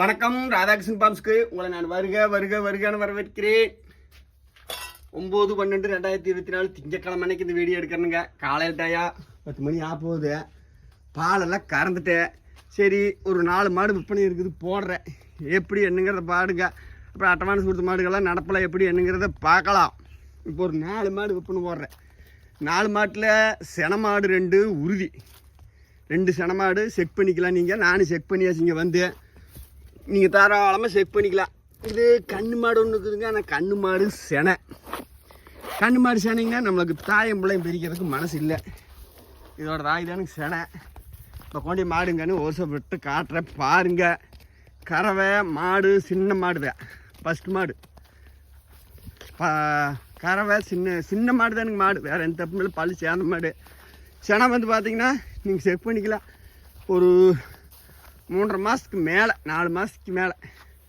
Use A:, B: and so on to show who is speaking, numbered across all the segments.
A: வணக்கம் ராதாகிருஷ்ணன் பாம்ஸ்க்கு. உங்களை நான் வருக வருக வருகன்னு வரவேற்கிறேன். ஒம்பது பன்னெண்டு ரெண்டாயிரத்தி இருபத்தி நாலு திங்கக்கிழமை அன்னைக்கு இந்த வீடியோ எடுக்கிறேனுங்க. காலையில் டாயா பத்து மணி ஆக போகுது. பாலெல்லாம் கறந்துட்டேன். சரி ஒரு நாலு மாடு விற்பனை இருக்குது போடுறேன். எப்படி என்னங்கிறத பாடுங்க. அப்புறம் அட்டவான்ஸ் கொடுத்த மாடுகள்லாம் நடப்பில் எப்படி என்னங்கிறத பார்க்கலாம். இப்போ ஒரு நாலு மாடு விற்பனை போடுறேன். நாலு மாட்டில் சென மாடு ரெண்டு உறுதி ரெண்டு சென மாடு செக் பண்ணிக்கலாம் நீங்கள் நானும் செக் பண்ணியாச்சு இங்கே வந்து. நீங்கள் தாராளமாக செக் பண்ணிக்கலாம். இது கண்ணு மாடு ஒன்று இருக்குதுங்க. ஆனால் கண்ணு மாடு செனை. கண்ணு மாடு செனைங்கன்னா நம்மளுக்கு தாயம் பிள்ளையும் பிரிக்கிறதுக்கு மனசு இல்லை. இதோட தாய் தானுங்க செனை. இப்போ கொண்டு மாடுங்கன்னு ஒரு சில விட்டு காட்டுறேன். பாருங்க. கறவை மாடு சின்ன மாடு தான். ஃபஸ்ட் மாடு. கறவை சின்ன சின்ன மாடு தானுங்க மாடு. வேறு எந்த தப்பு இல்லை. பல்லு சேர்ந்த மாடு. செனை வந்து பார்த்தீங்கன்னா நீங்கள் செக் பண்ணிக்கலாம். ஒரு மூன்றரை மாதத்துக்கு மேலே நாலு மாதத்துக்கு மேலே.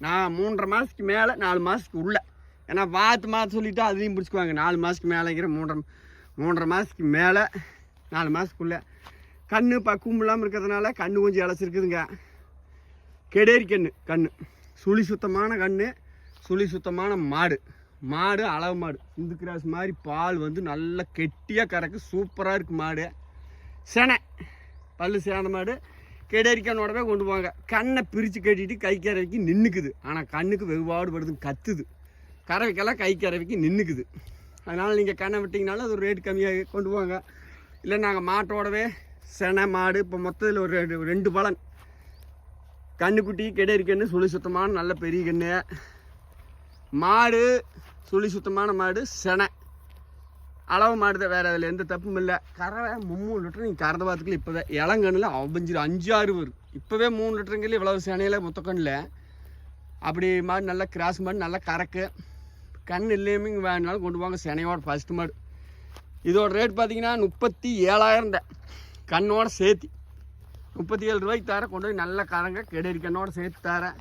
A: நான் மூன்றரை மாதத்துக்கு மேலே நாலு மாதத்துக்கு உள்ள. ஏன்னா வாத்து மாதம் சொல்லிவிட்டு அதையும் பிடிச்சிக்குவாங்க. நாலு மாதத்துக்கு மேலேங்கிற மூன்றரை மூன்றரை மாதத்துக்கு மேலே நாலு மாதத்துக்குள்ளே கண் பக்குவம் இல்லாமல் இருக்கிறதுனால கண் கொஞ்சம் இழைச்சிருக்குதுங்க. கெடேரி கண் கண் சுழி சுத்தமான கண் சுழி சுத்தமான மாடு. மாடு அளவு மாடு. இந்து கிராஸ் மாதிரி பால் வந்து நல்லா கெட்டியாக கறக்கு சூப்பராக இருக்குது மாடு. செனை. பல்லு சேர்ந்த மாடு. கெடரிக்கானோடவே கொண்டு போவாங்க. கண்ணை பிரித்து கட்டிட்டு கை கறவைக்கு நின்றுக்குது ஆனால் கண்ணுக்கு வெகுபாடு படுது கத்துது. கறவைக்கெல்லாம் கை கறவைக்கு நின்றுக்குது அதனால் நீங்கள் கண்ணை விட்டிங்கனாலும் அது ஒரு ரேட் கம்மியாக கொண்டு போவாங்க. இல்லை நாங்கள் மாட்டோடவே செனை மாடு இப்போ மொத்தத்தில் ஒரு ரெண்டு ரெண்டு பலன். கண்ணுக்குட்டி கெடரி கண்ணு சுழி சுத்தமான நல்ல பெரிய கண்ணு. மாடு சுழி சுத்தமான மாடு செனை. அளவு மாடு வேறு அதில் எந்த தப்பும் இல்லை. கறவை மூணு லிட்டர் நீங்கள் கறந்த பார்த்துக்கல இப்போவே. இளங்கண்ணில் அவஞ்சிரு அஞ்சு ஆறு வரும் இப்போவே மூணு லிட்டருங்கில் இவ்வளவு சேனையில் மொத்தக்கண்ணில். அப்படி மாடு நல்லா கிராஸ் மாடு நல்லா கறக்கு. கண் இல்லையுமே இங்கே வேணுனாலும் கொண்டு போவாங்க செனையோட ஃபஸ்ட்டு மாடு. இதோட ரேட் பார்த்தீங்கன்னா முப்பத்தி ஏழாயிரம் தான். கண்ணோட சேர்த்தி. முப்பத்தி ஏழு ரூபாய்க்கு தரேன் கொண்டு போய் நல்லா கறங்க கெடரி கண்ணோட சேர்த்து தரேன்.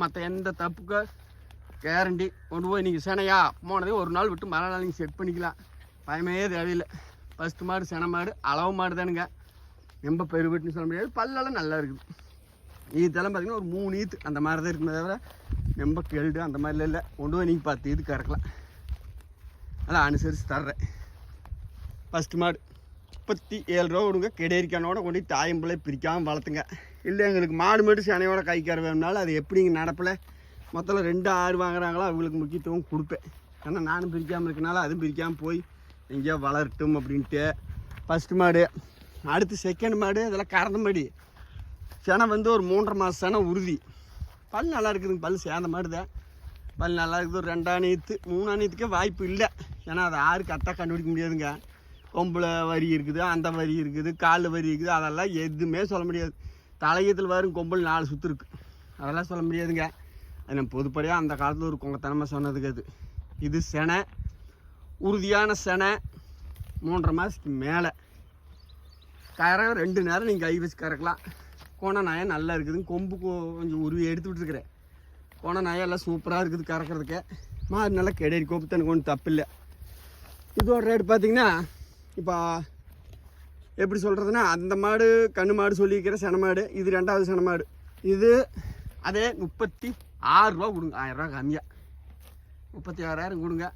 A: மற்ற எந்த தப்புக்கு கேரண்டி கொண்டு போய் நீங்கள் செனையா போனதே ஒரு நாள் விட்டு மறுநாள் நீங்கள் செட் பண்ணிக்கலாம். பயமே தேவையில்லை. ஃபஸ்ட்டு மாடு சென மாடு அளவு மாடு தானுங்க. ரொம்ப பெருவெட்டுன்னு சொல்ல முடியாது. பல்லெல்லாம் நல்லா இருக்குது. ஈத்தெல்லாம் பார்த்தீங்கன்னா ஒரு மூணு ஈத்து அந்த மாதிரி தான் இருக்குமே தவிர ரொம்ப கெல்டு அந்த மாதிரிலாம் இல்லை. கொண்டு போய் நீங்கள் பத்து இது கறக்கலாம். அதெல்லாம் அனுசரித்து தர்றேன். ஃபஸ்ட்டு மாடு முப்பத்தி ஏழு ரூபா கொடுங்க. கெடேரிக்கானோட கொண்டு போய் தாயம் பிள்ளை பிரிக்காமல் வளர்த்துங்க. இல்லை எங்களுக்கு மாடு மாடு சனையோட கை கற வேணும்னாலும் அது எப்படிங்க நடப்பில்? மொத்தம் ரெண்டு ஆடு வாங்குறாங்களோ? அவங்களுக்கு முக்கியத்துவம் கொடுப்பேன். ஏன்னா நானும் பிரிக்காமல் இருக்கனால அதுவும் பிரிக்காமல் போய் எங்கேயோ வளரட்டும் அப்படின்ட்டு ஃபஸ்ட்டு மாடு அடுத்து செகண்ட் மாடு இதெல்லாம் கறந்த மாடி. செனை வந்து ஒரு மூன்றரை மாதம் செனை உறுதி. பல் நல்லா இருக்குதுங்க பல் சேர்ந்த மாடு தான். பல் நல்லா இருக்குது ஒரு ரெண்டாணியத்து மூணாணியத்துக்கே வாய்ப்பு இல்லை. ஏன்னா அதை யாருக்கு கரெக்டாக கண்டுபிடிக்க முடியாதுங்க. கொம்பில் வரி இருக்குது அந்த வரி இருக்குது காலில் வரி இருக்குது அதெல்லாம் எதுவுமே சொல்ல முடியாது. தலையத்தில் வரும் கொம்பல் நாலு சுற்று இருக்குது அதெல்லாம் சொல்ல முடியாதுங்க. அது நம்ம பொதுப்படியாக அந்த காலத்தில் ஒரு கொங்கத்தனமாக சொன்னதுக்கு அது. இது செனை. உறுதியான செனை மூன்றரை மாதத்துக்கு மேலே. கரை ரெண்டு நேரம் நீங்கள் கை வச்சு கறக்கலாம். கோண நாயம் நல்லா இருக்குதுங்க கொம்பு கொஞ்சம் உருவி எடுத்து விட்டுருக்குறேன். கோண நாயம் எல்லாம் சூப்பராக இருக்குது கறக்கிறதுக்கு. மாடு நல்லா கெடேரி கோப்பு தனக்கு ஒன்றும் தப்பில்லை. இதோட ரேட் பார்த்தீங்கன்னா இப்போ எப்படி சொல்கிறதுனா அந்த மாடு கண்ணு மாடு சொல்லியிருக்கிற சென மாடு இது ரெண்டாவது சென மாடு. இது அதே முப்பத்தி ஆறுரூவா கொடுங்க. ஆயிரம் ரூபா கம்மியாக முப்பத்தி ஆறாயிரம் கொடுங்க.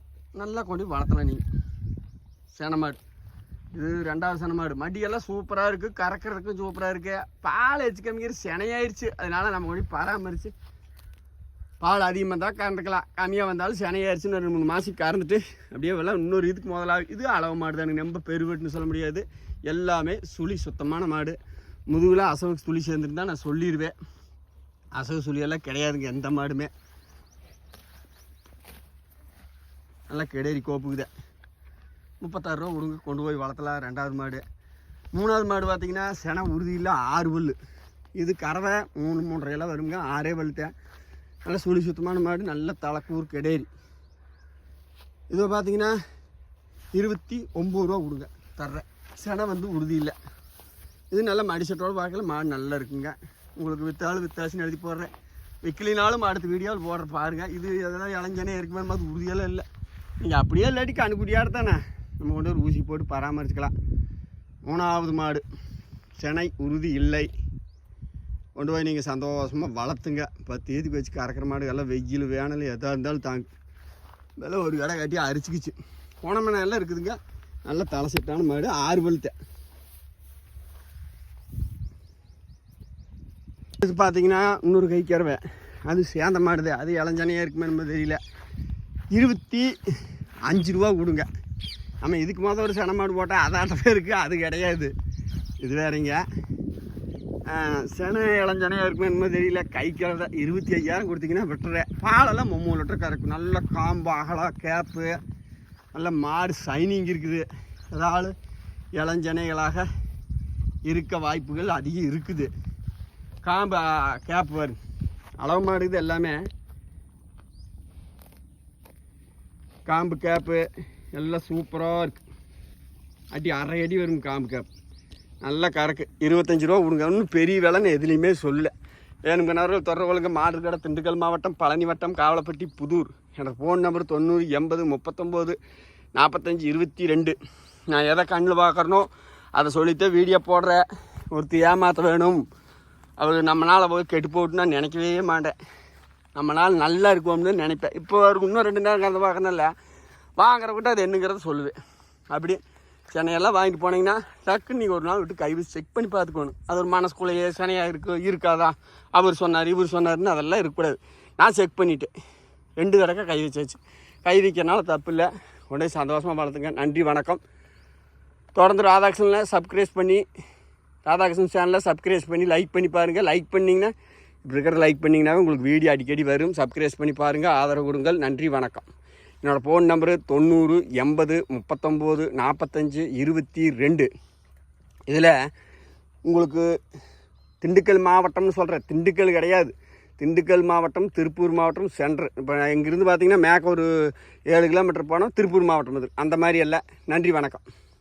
A: நல்லா கொண்டு வளர்த்தலாம் நீங்கள் சேனமாடு இது ரெண்டாவது சென மாடு. மடியெல்லாம் சூப்பராக இருக்குது கறக்கிறதுக்கும் சூப்பராக இருக்குது பால் வச்சு கம்மிக்கிற செனையாயிருச்சு. அதனால நம்ம கொண்டு பராமரித்து பால் அதிகமாக தான் கறந்துக்கலாம். கம்மியாக வந்தாலும் செனையாயிருச்சுன்னு ரெண்டு மூணு மாதம் கறந்துட்டு அப்படியே எல்லாம் இன்னொரு இதுக்கு முதலாக இது அளவு மாடு எனக்கு ரொம்ப பெருவெட்டுன்னு சொல்ல முடியாது. எல்லாமே சுழி சுத்தமான மாடு. முதுகில் அசவுக்கு சுழி சேர்ந்துருந்தா நான் சொல்லிடுவேன் அசவு சுழியெல்லாம் கிடையாதுங்க எந்த மாடுமே. நல்லா கெடேரி கோப்புக்குதே. முப்பத்தாறு ரூபா கொடுங்க கொண்டு போய் வளர்த்தலாம். ரெண்டாவது மாடு. மூணாவது மாடு பார்த்தீங்கன்னா சென உறுதியில் ஆறு பல் இது கறவை மூணு மூன்றரை எல்லாம் வருங்க ஆறே பல்லுத்தேன் நல்லா சுழி சுத்தமான மாடு நல்ல தலைக்கூர் கெடேரி. இதை பார்த்தீங்கன்னா இருபத்தி ஒம்பது ரூபா கொடுங்க தர்றேன். செனை வந்து உறுதி இல்லை. இது நல்ல மடிசட்டோடு பார்க்கல மாடு நல்லா இருக்குங்க. உங்களுக்கு வித்தாலும் வித்தாசுன்னு எழுதி போடுறேன். விற்கலினாலும் அடுத்த வீடியோவில் போடுற பாருங்க. இது எதனா இளைஞனே இருக்குமே அது உறுதியெல்லாம் இல்லை. நீங்கள் அப்படியே இல்லாட்டி கண்ணுக்குட்டியாக தானே? நம்ம கொண்டு ஒரு ஊசி போட்டு பராமரிச்சுக்கலாம். மூணாவது மாடு. செனை உறுதி இல்லை. கொண்டு போய் நீங்கள் சந்தோஷமாக வளர்த்துங்க. பத்து ஏதுக்கு வச்சு கறக்கிற மாடு எல்லாம் வெயில் வேணல் எதாக இருந்தாலும் தாங்க இதெல்லாம் ஒரு கடை கட்டி அரிச்சிக்கிச்சு. கோணமனை எல்லாம் இருக்குதுங்க. நல்ல தலை செட்டான மாடு ஆறு பழுத்த இது பார்த்தீங்கன்னா இன்னொரு கை கறவை அது சேர்ந்த மாடுது. அது இளஞ்சனையாக இருக்குமே நம்ம தெரியல. இருபத்தி அஞ்சு ரூபா கொடுங்க. நம்ம இதுக்கு மொதல் ஒரு சென மாடு போட்டால் அதாட்டமே இருக்குது அது கிடையாது. இது வேறங்க. சென இளஞ்சனையாக இருக்குமே என்னமோ தெரியல. கை கிழத இருபத்தி ஐயாயிரம் கொடுத்தீங்கன்னா விட்டுறேன். பாலெல்லாம் மூணு லிட்டர் கறக்கும் நல்ல காம்பு அகலம் கேப்பு நல்ல மாடு சைனிங் இருக்குது. அதாவது இளஞ்சனைகளாக இருக்க வாய்ப்புகள் அதிகம் இருக்குது. காம்பு கேப்பு வரும். அளவு மாடு இது எல்லாமே காம்பு கேப்பு எல்லாம் சூப்பராக இருக்குது அடி அரை அடி வரும் காம்பு கேப். நல்லா கறக்கு. இருபத்தஞ்சி ரூபா விடுங்க ஒன்றும் பெரிய விலைன்னு எதுலேயுமே சொல்ல வேணுங்கனார்கள் தொடர்புகளுங்க மாடு கடை திண்டுக்கல் மாவட்டம் பழனி வட்டம் காவலப்பட்டி புதூர். என்னோட ஃபோன் நம்பர் தொண்ணூறு எண்பது முப்பத்தொம்போது நாற்பத்தஞ்சி இருபத்தி ரெண்டு. நான் எதை கண்ணில் பார்க்குறனோ அதை சொல்லித்தான் வீடியோ போடுறேன் ஒருத்தி ஏமாற்ற வேணும். அவர் நம்மளால் போய் கெட்டு நான் நினைக்கவே மாட்டேன். நம்மளால் நல்லா இருக்கும்னு நினைப்பேன். இப்போ அவருக்கு இன்னும் ரெண்டு நேரம் கதை பார்க்கணும்ல வாங்குறவங்கிட்ட அது என்னங்கிறத சொல்லுவேன். அப்படி சென்னையெல்லாம் வாங்கிட்டு போனீங்கன்னா டக்குன்னு நீங்கள் ஒரு நாள் விட்டு கை செக் பண்ணி பார்த்துக்கணும். அது ஒரு மனசுக்குள்ளேயே சனையாக இருக்கு இருக்காதா? அவர் சொன்னார் இவர் சொன்னார்னு அதெல்லாம் இருக்கக்கூடாது. நான் செக் பண்ணிவிட்டேன் ரெண்டு தடவை கை வச்சாச்சு. கை வைக்கிறனால தப்பு இல்லை. உடனே சந்தோஷமாக வளர்த்துங்க நன்றி வணக்கம். தொடர்ந்து ராதாகிருஷ்ணனில் சப்ஸ்கிரைப் பண்ணி ராதாகிருஷ்ணன் சேனலில் சப்ஸ்கிரைப் பண்ணி லைக் பண்ணி பாருங்கள் லைக் பண்ணிங்கன்னா இப்படி லைக் பண்ணிங்கனாவே உங்களுக்கு வீடியோ அடிக்கடி வரும். சப்ஸ்கிரைப் பண்ணி பாருங்கள் ஆதரவு கொடுங்கள். நன்றி வணக்கம். என்னோடய ஃபோன் நம்பரு தொண்ணூறு எண்பது முப்பத்தொம்போது நாற்பத்தஞ்சு இருபத்தி ரெண்டு. இதில் உங்களுக்கு திண்டுக்கல் மாவட்டம்னு சொல்கிறேன் திண்டுக்கல் கிடையாது. திண்டுக்கல் மாவட்டம் திருப்பூர் மாவட்டம் சென்ட்ரு இப்போ இங்கேருந்து பார்த்தீங்கன்னா மேக்க ஒரு ஏழு கிலோமீட்டர் போனால் திருப்பூர் மாவட்டம் அது. அந்த மாதிரி எல்லாம் நன்றி வணக்கம்.